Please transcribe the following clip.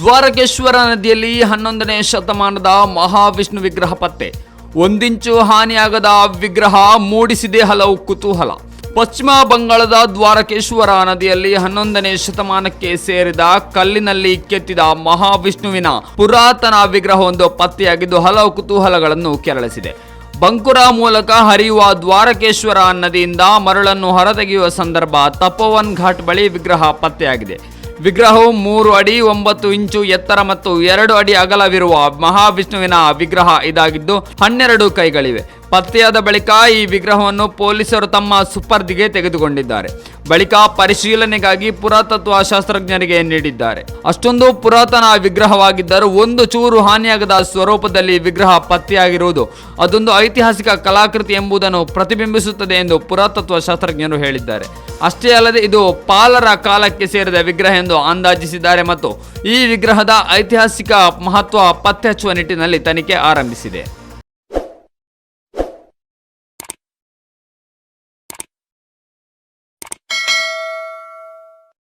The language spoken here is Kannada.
ದ್ವಾರಕೇಶ್ವರ ನದಿಯಲ್ಲಿ ಹನ್ನೊಂದನೇ ಶತಮಾನದ ಮಹಾವಿಷ್ಣು ವಿಗ್ರಹ ಪತ್ತೆ. ಒಂದಿಂಚು ಹಾನಿಯಾಗದ ವಿಗ್ರಹ ಮೂಡಿಸಿದೆ ಹಲವು ಕುತೂಹಲ. ಪಶ್ಚಿಮ ಬಂಗಾಳದ ದ್ವಾರಕೇಶ್ವರ ನದಿಯಲ್ಲಿ ಹನ್ನೊಂದನೇ ಶತಮಾನಕ್ಕೆ ಸೇರಿದ ಕಲ್ಲಿನಲ್ಲಿ ಕೆತ್ತಿದ ಮಹಾವಿಷ್ಣುವಿನ ಪುರಾತನ ವಿಗ್ರಹವೊಂದು ಪತ್ತೆಯಾಗಿದ್ದು ಹಲವು ಕುತೂಹಲಗಳನ್ನು ಕೆರಳಿಸಿದೆ. ಬಂಕುರ ಮೂಲಕ ಹರಿಯುವ ದ್ವಾರಕೇಶ್ವರ ನದಿಯಿಂದ ಮರಳನ್ನು ಹೊರತೆಗೆಯುವ ಸಂದರ್ಭ ತಪೋವನ್ ಘಾಟ್ ಬಳಿ ವಿಗ್ರಹ ಪತ್ತೆಯಾಗಿದೆ. ವಿಗ್ರಹವು ಮೂರು ಅಡಿ, ಒಂಬತ್ತು ಇಂಚು ಎತ್ತರ ಮತ್ತು ಎರಡು ಅಡಿ ಅಗಲವಿರುವ ಮಹಾವಿಷ್ಣುವಿನ ವಿಗ್ರಹ ಇದಾಗಿದ್ದು ಹನ್ನೆರಡು ಕೈಗಳಿವೆ. ಪತ್ತೆಯಾದ ಬಳಿಕ ಈ ವಿಗ್ರಹವನ್ನು ಪೊಲೀಸರು ತಮ್ಮ ಸುಪರ್ದಿಗೆ ತೆಗೆದುಕೊಂಡಿದ್ದಾರೆ. ಬಳಿಕ ಪರಿಶೀಲನೆಗಾಗಿ ಪುರಾತತ್ವ ಶಾಸ್ತ್ರಜ್ಞರಿಗೆ ನೀಡಿದ್ದಾರೆ. ಅಷ್ಟೊಂದು ಪುರಾತನ ವಿಗ್ರಹವಾಗಿದ್ದರೂ ಒಂದು ಚೂರು ಹಾನಿಯಾಗದ ಸ್ವರೂಪದಲ್ಲಿ ವಿಗ್ರಹ ಪತ್ತೆಯಾಗಿರುವುದು ಅದೊಂದು ಐತಿಹಾಸಿಕ ಕಲಾಕೃತಿ ಎಂಬುದನ್ನು ಪ್ರತಿಬಿಂಬಿಸುತ್ತದೆ ಎಂದು ಪುರಾತತ್ವ ಶಾಸ್ತ್ರಜ್ಞರು ಹೇಳಿದ್ದಾರೆ. ಅಷ್ಟೇ ಅಲ್ಲದೆ ಇದು ಪಾಲರ ಕಾಲಕ್ಕೆ ಸೇರಿದ ವಿಗ್ರಹ ಎಂದು ಅಂದಾಜಿಸಿದ್ದಾರೆ ಮತ್ತು ಈ ವಿಗ್ರಹದ ಐತಿಹಾಸಿಕ ಮಹತ್ವ ಪತ್ತೆ ಹಚ್ಚುವ ನಿಟ್ಟಿನಲ್ಲಿ ತನಿಖೆ ಆರಂಭಿಸಿದೆ.